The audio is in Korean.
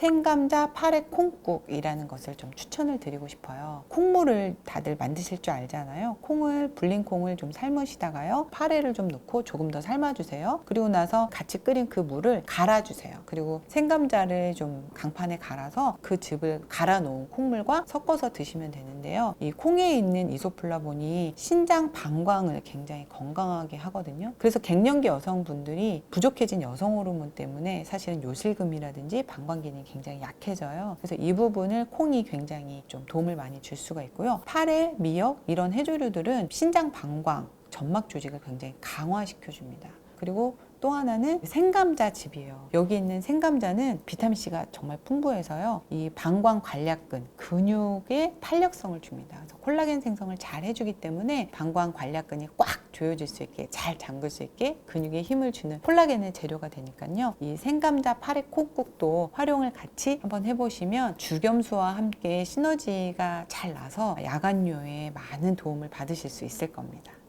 생감자 파래 콩국이라는 것을 좀 추천을 드리고 싶어요. 콩물을 다들 만드실 줄 알잖아요. 콩을 불린 콩을 좀 삶으시다가요. 파래를 좀 넣고 조금 더 삶아주세요. 그리고 나서 같이 끓인 그 물을 갈아주세요. 그리고 생감자를 좀 강판에 갈아서 그 즙을 갈아 놓은 콩물과 섞어서 드시면 되는데요. 이 콩에 있는 이소플라본이 신장 방광을 굉장히 건강하게 하거든요. 그래서 갱년기 여성분들이 부족해진 여성 호르몬 때문에 사실은 요실금이라든지 방광 기능이 굉장히 약해져요. 그래서 이 부분을 콩이 굉장히 좀 도움을 많이 줄 수가 있고요. 파래, 미역 이런 해조류들은 신장 방광, 점막 조직을 굉장히 강화시켜 줍니다. 그리고 또 하나는 생감자 즙이에요. 여기 있는 생감자는 비타민C가 정말 풍부해서요. 이 방광 관략근, 근육에 탄력성을 줍니다. 그래서 콜라겐 생성을 잘 해주기 때문에 방광 관략근이 꽉 조여질 수 있게 잘 잠글 수 있게 근육에 힘을 주는 콜라겐의 재료가 되니까요. 이 생감자 파래 콩국도 활용을 같이 한번 해보시면 주겸수와 함께 시너지가 잘 나서 야간요에 많은 도움을 받으실 수 있을 겁니다.